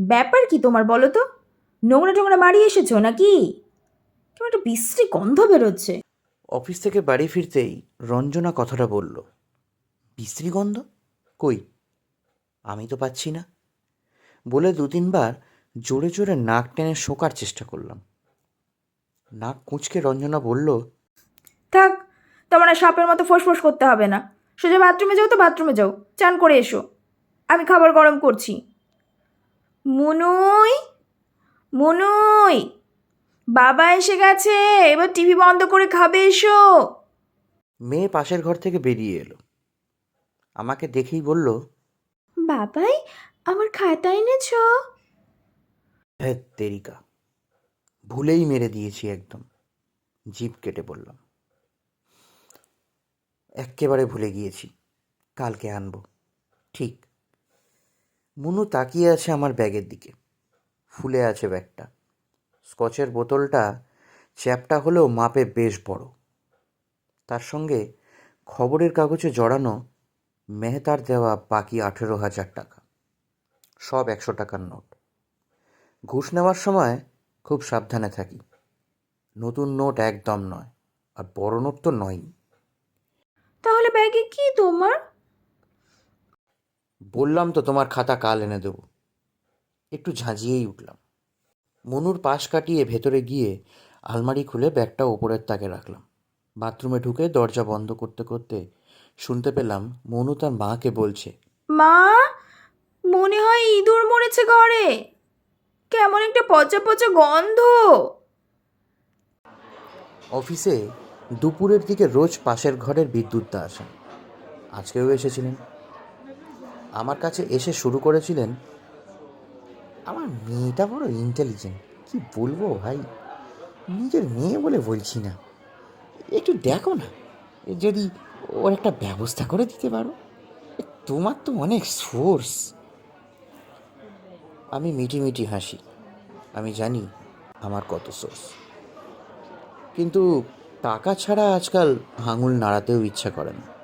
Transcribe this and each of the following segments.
ব্যাপার কি তোমার বলো তো? নোংরা টোংরা বাড়ি এসেছ নাকি? কেমন একটা বিশ্রী গন্ধ বেরোচ্ছে। অফিস থেকে বাড়ি ফিরতেই রঞ্জনা কথাটা বলল বিশ্রী গন্ধ? কই? আমি তো পাচ্ছি না। বলে দু তিনবার জোরে জোরে নাক টেনে শোকার চেষ্টা করলাম। নাক কুঁচকে রঞ্জনা বলল থাক তোমার সাপের মতো ফোঁস করতে হবে না। সোজা বাথরুমে যাও তো বাথরুমে যাও। চান করে এসো। আমি খাবার গরম করছি। মুনুই মুনুই বাবা এসে গেছে। এবার টিভি বন্ধ করে খাবে এসো। মেয়ে পাশের ঘর থেকে বেরিয়ে এলো। আমাকে দেখেই বলল বাবাই আমার খাতা এনেছ? হ্যাঁ তেরিকা ভুলেই মেরে দিয়েছি একদম। জিভ কেটে বললাম। এক্কেবারে ভুলে গিয়েছি। কালকে আনব। ঠিক মুনু তাকিয়ে আছে আমার ব্যাগের দিকে। ফুলে আছে ব্যাগটা। স্কচের বোতলটা, চ্যাপটা হলেও মাপে বেশ বড়। তার সঙ্গে খবরের কাগজে জড়ানো মেহতার দেওয়া বাকি আঠেরো হাজার টাকা। সব একশো টাকার নোট। ঘুষ নেওয়ার সময় খুব সাবধানে থাকি। নতুন নোট একদম নয়, আর বড় নোট তো নয়ই। তাহলে ব্যাগে কি তোমার? বললাম তো তোমার খাতা কাল এনে দেবো। একটু ঝাঁঝিয়েই উঠলাম। মনুর পাশ কাটিয়ে ভেতরে গিয়ে আলমারি খুলে ব্যাগটা ওপরের তাকে রাখলাম। বাথরুমে ঢুকে দরজা বন্ধ করতে করতে শুনতে পেলাম মনু তার মাকে বলছে মা মনে হয় ইঁদুর মরেছে ঘরে। কেমন একটা পচা পচা গন্ধ। অফিসে দুপুরের দিকে রোজ পাশের ঘরের বিদ্যুৎটা আসেন আজকেও এসেছিলেন। আমার কাছে এসে শুরু করেছিলেন? আমার মেয়েটা বড় ইন্টেলিজেন্ট কি বলব ভাই? নিজের মেয়ে বলে বলছি না। একটু দেখো না, যদি ওর একটা ব্যবস্থা করে দিতে পারো। তোমার তো অনেক সোর্স। আমি মিটি মিটি হাসি। আমি জানি আমার কত সোর্স। কিন্তু টাকা ছাড়া আজকাল হাঙুল নাড়াতেও ইচ্ছা করে না।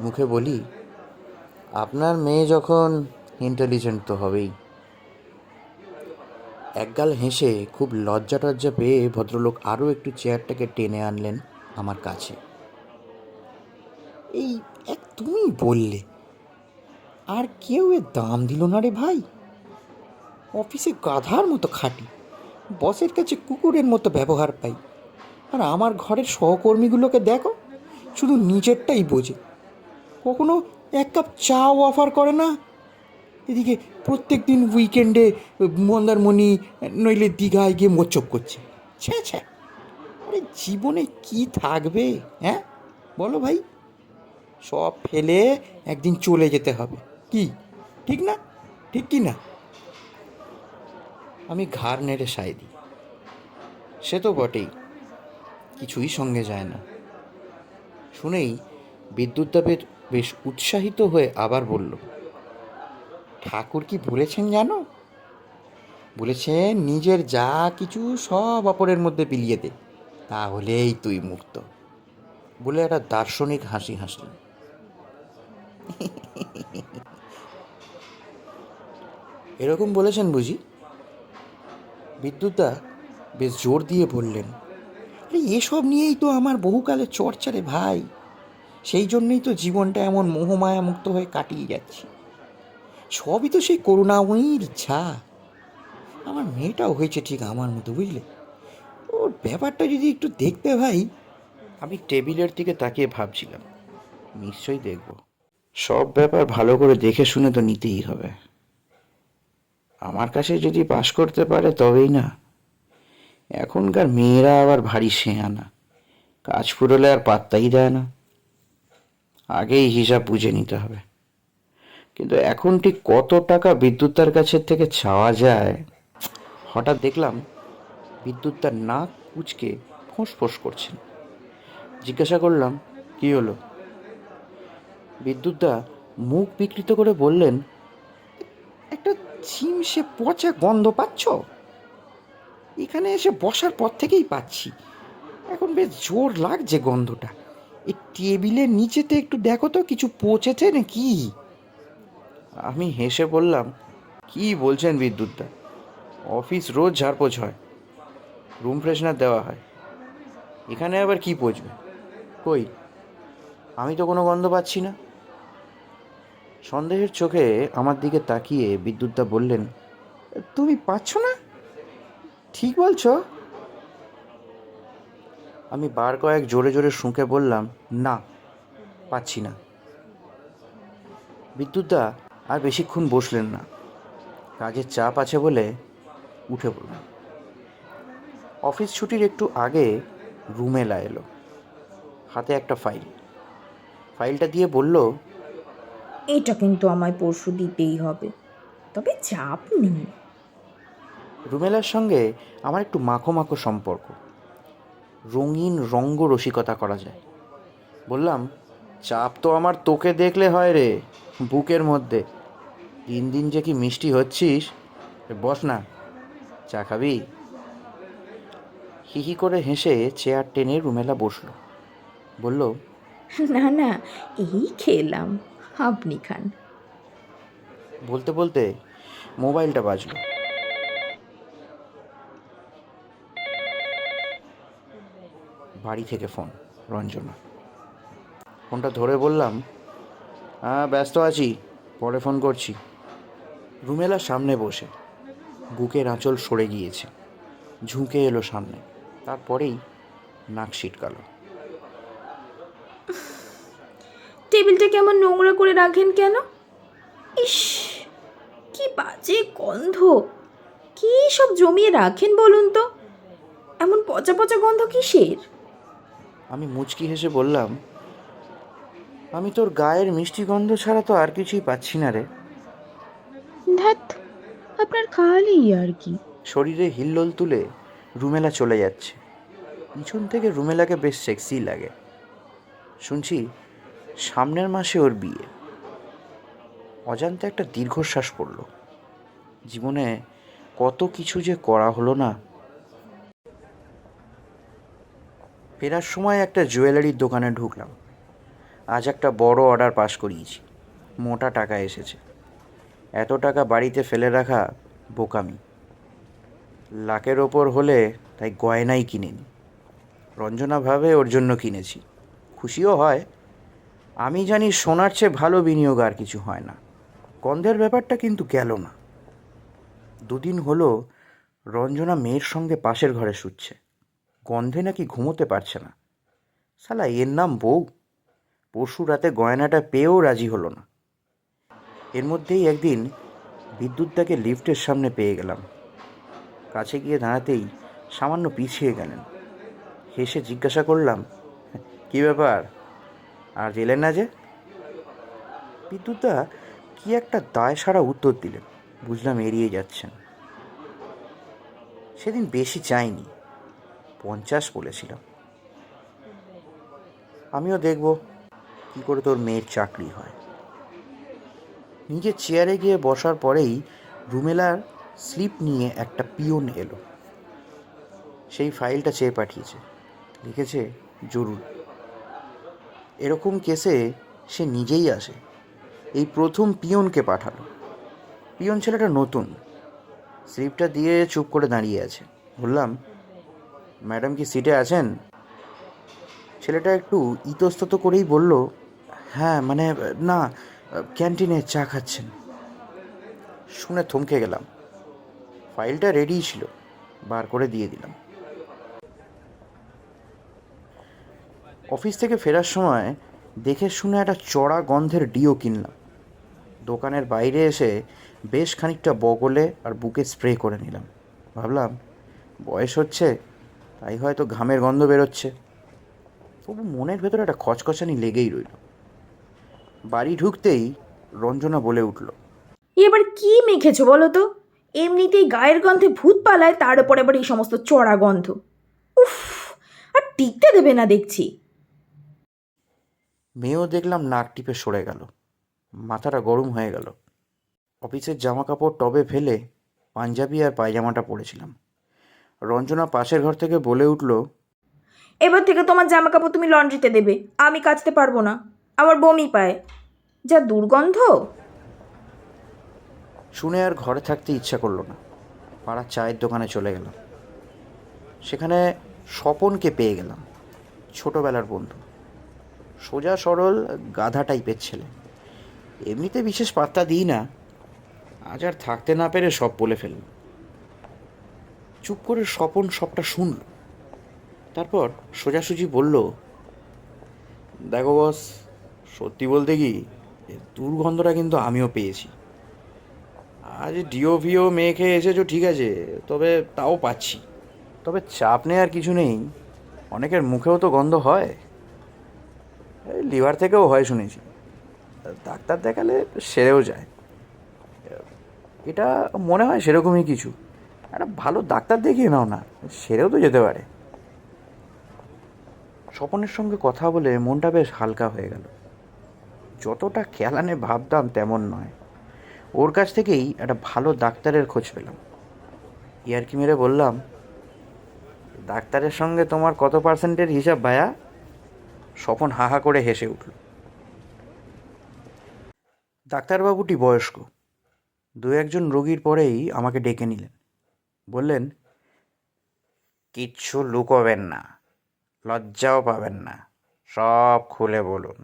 মুখে বলি আপনার মেয়ে যখন ইন্টেলিজেন্ট তো হবেই। একগাল হেসে খুব লজ্জা টজ্জা পেয়ে ভদ্রলোক আরও একটু চেয়ারটাকে টেনে আনলেন আমার কাছে। এই, এক তুমি বললে, আর কেউ এর দাম দিল না রে ভাই? অফিসে গাধার মতো খাটি, বসের কাছে কুকুরের মতো ব্যবহার পাই, আর আমার ঘরের সহকর্মীগুলোকে দেখো, শুধু নিজেরটাই বোঝে। কখনো এক কাপ চাও অফার করে না? এদিকে প্রত্যেক দিন উইকেন্ডে মন্দারমণি, নইলে দীঘায় গিয়ে মোচক করছে। ছ্যা ছ্যা আরে জীবনে কি থাকবে হ্যাঁ? বলো ভাই। সব ফেলে একদিন চলে যেতে হবে। কি? ঠিক না? ঠিক কি না? আমি ঘাড় নেড়ে সাই দিই। সে তো বটেই। কিছুই সঙ্গে যায় না। শুনেই বিদ্যুৎদাবের বেশ উৎসাহিত হয়ে আবার বলল, ঠাকুর কি বলেছেন জানো? বলেছেন নিজের যা কিছু সব অপরের মধ্যে বিলিয়ে দে, তাহলেই তুই মুক্ত। বলে একটা দার্শনিক হাসি হাসলেন। এরকম বলেছেন বুঝি? বিদ্যুৎদা বেশ জোর দিয়ে বললেন এসব নিয়েই তো আমার বহুকালের চর্চা রে ভাই। সেই জন্যই তো জীবনটা এমন মোহমায়া মুক্ত হয়ে কাটিয়ে যাচ্ছি। সবই তো সেই করুণাময়ীর ইচ্ছা। আমার মেয়েটাও হয়েছে ঠিক আমার মতো, বুঝলে? ওর ব্যাপারটা যদি একটু দেখতে ভাই, আমি টেবিলের দিকে তাকিয়ে ভাবছিলাম। নিশ্চয়ই দেখব। সব ব্যাপার ভালো করে দেখে শুনে তো নিতেই হবে। আমার কাছে যদি পাশ করতে পারে তবেই না। এখনকার মেয়েরা আবার ভারী শেয়ানা কাজ ফুরলে আর পাত্তাই দেয় না। আগেই হিসাব বুঝে নিতে হবে। কিন্তু এখন ঠিক কত টাকা বিদ্যুৎতার কাছের থেকে চাওয়া যায়, হঠাৎ দেখলাম বিদ্যুৎতার নাক কুচকে ফোঁস ফোঁস করছেন জিজ্ঞাসা করলাম, কি হলো? বিদ্যুৎদা মুখ বিকৃত করে বললেন, একটা ঝিমসে পচা গন্ধ পাচ্ছ? এখানে এসে বসার পর থেকেই পাচ্ছি। এখন বেশ জোর লাগছে গন্ধটা। এই টেবিলের নিচেতে একটু দেখো তো, কিছু পচেছে না কি? আমি হেসে বললাম, কি বলছেন বিদ্যুৎদা? অফিস রোজ ঝাড়পোছ হয়, রুম ফ্রেশনার দেওয়া হয়। এখানে আবার কি পচবে? কই? আমি তো কোনো গন্ধ পাচ্ছি না। সন্দেহের চোখে আমার দিকে তাকিয়ে বিদ্যুৎদা বললেন, তুমি পাচ্ছ না? ঠিক বলছো। আমি বার কয়েক জোরে জোরে শুঁকে বললাম না পাচ্ছি না। বিদ্যুৎদা আর বেশিক্ষণ বসলেন না। কাজের চাপ আছে বলে উঠে পড়লাম। অফিস ছুটির একটু আগে রুমেলা এলো। হাতে একটা ফাইল। ফাইলটা দিয়ে বলল এটা কিন্তু আমায় পরশু দিতেই হবে তবে চাপ নেই। রুমেলার সঙ্গে আমার একটু মাখো মাখো সম্পর্ক। রঙিন রঙ্গ রসিকতা করা যায়। বললাম চাপ তো আমার তোকে দেখলে হয় রে বুকের মধ্যে। দিন দিন যে কি মিষ্টি হচ্ছিস? বস না চা খাবি? হিহি করে হেসে চেয়ার টেনে রুমেলা বসল। বলল না না এই খেলাম আপনি খান। বলতে বলতে মোবাইলটা বাজলো। বাড়ি থেকে ফোন রঞ্জনা। ফোনটা ধরে বললাম হ্যাঁ ব্যস্ত আছি, পরে ফোন করছি। রুমেলার সামনে বসে, বুকের আঁচল সরে গিয়েছে। ঝুঁকে এলো সামনে, তারপরেই নাক সিটকালো টেবিলটা কেমন নোংরা করে রাখেন কেন? ইস, কি বাজে গন্ধ। কি সব জমিয়ে রাখেন বলুন তো? এমন পচা পচা গন্ধ কিসের? আমি মুচকি হেসে বললাম আমি তোর গায়ের মিষ্টি গন্ধ ছাড়া তো আর কিছুই পাচ্ছি না রে। ধ্যাত আপনার খালি আর কি। শরীরে হিল্লোল তুলে রুমেলা চলে যাচ্ছে। পিছন থেকে রুমেলাকে বেশ সেক্সি লাগে। শুনছি সামনের মাসে ওর বিয়ে। অজান্তে একটা দীর্ঘশ্বাস পড়ল। জীবনে কত কিছু যে করা হলো না ফেরার সময় একটা জুয়েলারির দোকানে ঢুকলাম। আজ একটা বড় অর্ডার পাস করিয়েছি। মোটা টাকা এসেছে। এত টাকা বাড়িতে ফেলে রাখা বোকামি। লাখের ওপর হলে তাই গয়নাই কিনিনি। রঞ্জনা ভাবে ওর জন্য কিনেছি। খুশিও হয়। আমি জানি সোনার চেয়ে ভালো বিনিয়োগ আর কিছু হয় না। গন্ধের ব্যাপারটা কিন্তু গেল না। দুদিন হলো রঞ্জনা মেয়ের সঙ্গে পাশের ঘরে শুচ্ছে। গন্ধে নাকি ঘুমোতে পারছে না। শালা, এর নাম বউ। পরশু রাতে গয়নাটা পেয়েও রাজি হলো না। এর মধ্যেই একদিন বিদ্যুৎদাকে লিফটের সামনে পেয়ে গেলাম। কাছে গিয়ে দাঁড়াতেই সামান্য পিছিয়ে গেলেন। হেসে জিজ্ঞাসা করলাম, কি ব্যাপার? আর এলেন না যে? বিদ্যুৎদা কি একটা দায় সারা উত্তর দিলেন। বুঝলাম এড়িয়ে যাচ্ছেন। সেদিন বেশি চাইনি। পঞ্চাশ বলেছিলাম। আমিও দেখব কি করে তোর মেয়ের চাকরি হয়। নিজের চেয়ারে গিয়ে বসার পরেই রুমেলার স্লিপ নিয়ে একটা পিয়ন এলো। সেই ফাইলটা চেয়ে পাঠিয়েছে। লিখেছে, জরুর। এরকম কেসে সে নিজেই আসে। এই প্রথম পিয়নকে পাঠালো। পিয়ন ছেলেটা নতুন। স্লিপটা দিয়ে চুপ করে দাঁড়িয়ে আছে। বললাম ম্যাডাম কি সিটে আছেন? ছেলেটা একটু ইতস্তত করেই বলল হ্যাঁ মানে না, ক্যান্টিনে চা খাচ্ছেন। শুনে থমকে গেলাম। ফাইলটা রেডি ছিল। বার করে দিয়ে দিলাম। অফিস থেকে ফেরার সময় দেখে শুনে একটা চড়া গন্ধের ডিও কিনলাম। দোকানের বাইরে এসে বেশ খানিকটা বগলে আর বুকে স্প্রে করে নিলাম। ভাবলাম, বয়স হচ্ছে তাই হয়তো ঘামের গন্ধ বেরোচ্ছে। তবু মনের ভেতরে একটা খচখচানি লেগেই রইল। বাড়ি ঢুকতেই রঞ্জনা বলে উঠল এবার কি মেখেছো বলো তো? এমনিতেই গায়ের গন্ধে ভূত পালায় তার উপর এবার এই সমস্ত চড়া গন্ধ। উফ আর টিকতে দেবে না দেখছি। মেয়েও দেখলাম নাক টিপে সরে গেল। মাথাটা গরম হয়ে গেল। অফিসের জামা কাপড় টবে ফেলে পাঞ্জাবি আর পায়জামাটা পরেছিলাম। রঞ্জনা পাশের ঘর থেকে বলে উঠল এবার থেকে তোমার জামা কাপড় তুমি লন্ড্রিতে দেবে আমি কাচতে পারব না। আমার বমি পায়। যা দুর্গন্ধ। শুনে আর ঘরে থাকতে ইচ্ছা করল না। পাড়ার চায়ের দোকানে চলে গেলাম। সেখানে স্বপনকে পেয়ে গেলাম ছোটোবেলার বন্ধু। সোজা সরল গাধা টাইপের ছেলে। এমনিতে বিশেষ পাত্তা দিই না। আজ আর থাকতে না পেরে সব বলে ফেলল চুপ করে স্বপন সবটা শুনল। তারপর সোজাসুজি বলল, দেখো বস, সত্যি বলতে কি দুর্গন্ধটা কিন্তু আমিও পেয়েছি। আজ ডিও ভিও মেয়ে খেয়ে এসেছ, ঠিক আছে, তবে তাও পাচ্ছি। তবে চাপ নেওয়ার কিছু নেই, অনেকের মুখেও তো গন্ধ হয়। লিভার থেকেও হয় শুনেছি। ডাক্তার দেখালে সেরেও যায়। এটা মনে হয় সেরকমই কিছু। একটা ভালো ডাক্তার দেখিয়ে নাও না, সেরেও তো যেতে পারে। স্বপনের সঙ্গে কথা বলে মনটা বেশ হালকা হয়ে গেল। যতটা খেলানে ভাবতাম তেমন নয়। ওর কাছ থেকেই একটা ভালো ডাক্তারের খোঁজ পেলাম। ইয়ারকি মেরে বললাম, ডাক্তারের সঙ্গে তোমার কত পার্সেন্টের হিসাব ভায়া স্বপন হাহা করে হেসে উঠল। ডাক্তারবাবুটি বয়স্ক। দু একজন রোগীর পরেই আমাকে ডেকে নিলেন। বললেন, কিচ্ছু লুকোবেন না, লজ্জাও পাবেন না, সব খুলে বলুন।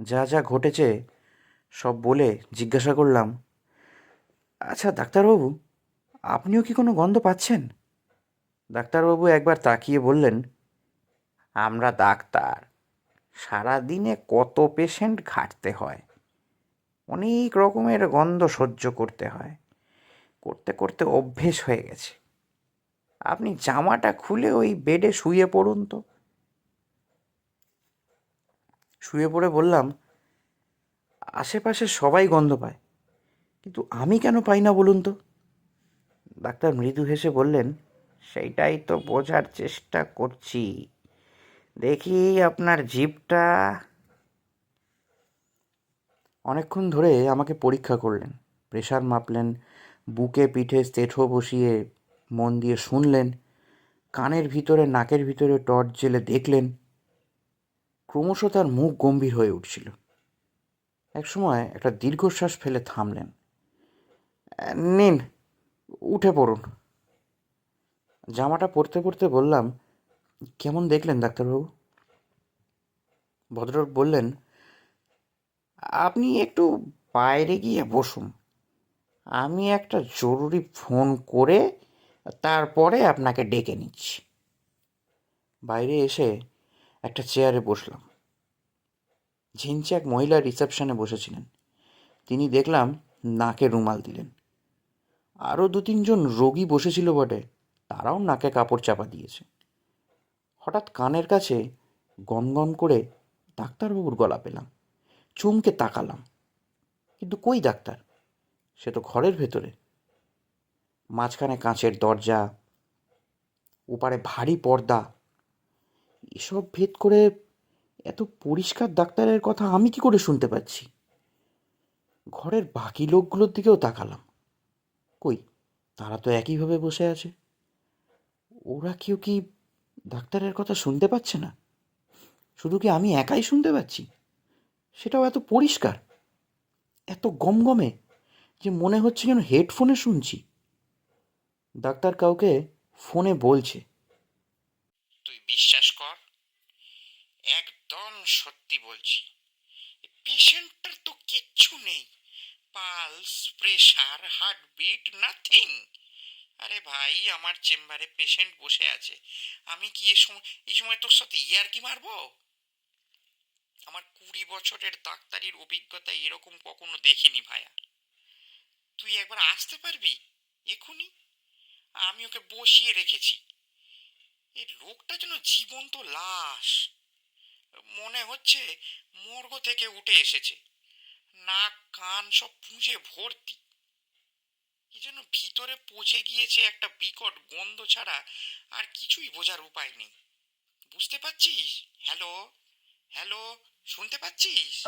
যা যা ঘটেছে, সব বলে জিজ্ঞাসা করলাম আচ্ছা ডাক্তারবাবু, আপনিও কি কোনো গন্ধ পাচ্ছেন? ডাক্তারবাবু একবার তাকিয়ে বললেন, আমরা ডাক্তার, সারাদিনে কত পেশেন্ট ঘাটতে হয়, অনেক রকমের গন্ধ সহ্য করতে হয় করতে করতে অভ্যেস হয়ে গেছে। আপনি জামাটা খুলে ওই বেডে শুয়ে পড়ুন তো। শুয়ে পড়ে বললাম, আশেপাশে সবাই গন্ধ পায়, কিন্তু আমি কেন পাই না বলুন তো? ডাক্তার মৃদু হেসে বললেন, সেইটাই তো বোঝার চেষ্টা করছি। দেখি আপনার জিভটা। অনেকক্ষণ ধরে আমাকে পরীক্ষা করলেন, প্রেশার মাপলেন বুকে পিঠে স্টেঠো বসিয়ে মন দিয়ে শুনলেন, কানের ভিতরে নাকের ভিতরে টর্চ জেলে দেখলেন, ক্রমশ তার মুখ গম্ভীর হয়ে উঠছিল। একসময় একটা দীর্ঘশ্বাস ফেলে থামলেন। নিন, উঠে পড়ুন। জামাটা পরতে পরতে বললাম, কেমন দেখলেন ডাক্তারবাবু? ভদ্রলোক বললেন, আপনি একটু বাইরে গিয়ে বসুন। আমি একটা জরুরি ফোন করে তারপরে আপনাকে ডেকে নিচ্ছি। বাইরে এসে একটা চেয়ারে বসলাম। ঝিনচে এক মহিলা রিসেপশনে বসেছিলেন। তিনি দেখলাম নাকে রুমাল দিলেন। আরও দু তিনজন রোগী বসেছিল বটে, তারাও নাকে কাপড় চাপা দিয়েছে। হঠাৎ কানের কাছে গনগন করে ডাক্তারবাবুর গলা পেলাম। চমকে তাকালাম। কিন্তু কই ডাক্তার? সে তো ঘরের ভেতরে। মাঝখানে কাঁচের দরজা, ওপারে ভারী পর্দা। এসব ভেদ করে এত পরিষ্কার ডাক্তারের কথা আমি কি করে শুনতে পাচ্ছি? ঘরের বাকি লোকগুলোর দিকেও তাকালাম। কই, তারা তো একইভাবে বসে আছে। ওরা কেউ কি ডাক্তারের কথা শুনতে পাচ্ছে না? শুধু কি আমি একাই শুনতে পাচ্ছি? সেটাও এত পরিষ্কার। এত গমগমে। যে মনে হচ্ছে যেন হেডফোনে শুনছি। ডাক্তার কাউকে ফোনে বলছে। তুই বিশ্বাস কর, একদম সত্যি বলছি পেশেন্টটার তো কিচ্ছু নেই। পালস প্রেশার হার্টবিট নাথিং আরে ভাই, আমার চেম্বারে পেশেন্ট বসে আছে। আমি কি এ সময়, এই সময় তোর সাথে ইয়ার কি মারবো? আমার কুড়ি বছরের ডাক্তারির অভিজ্ঞতা এরকম কখনো দেখিনি ভাইয়া। তুই একবার আসতে পারবি? এখুনি? আমি ওকে বসিয়ে রেখেছি। এই লোকটা যেন জীবন্ত লাশ। মনে হচ্ছে মর্গ থেকে উঠে এসেছে। নাক, কান সব পুঁজে ভর্তি। কি যেন ভিতরে পচে গিয়েছে একটা বিকট গন্ধ ছাড়া আর কিছুই বোঝার উপায় নেই। বুঝতে পারছিস? হ্যালো? হ্যালো? শুনতে পাচ্ছিস?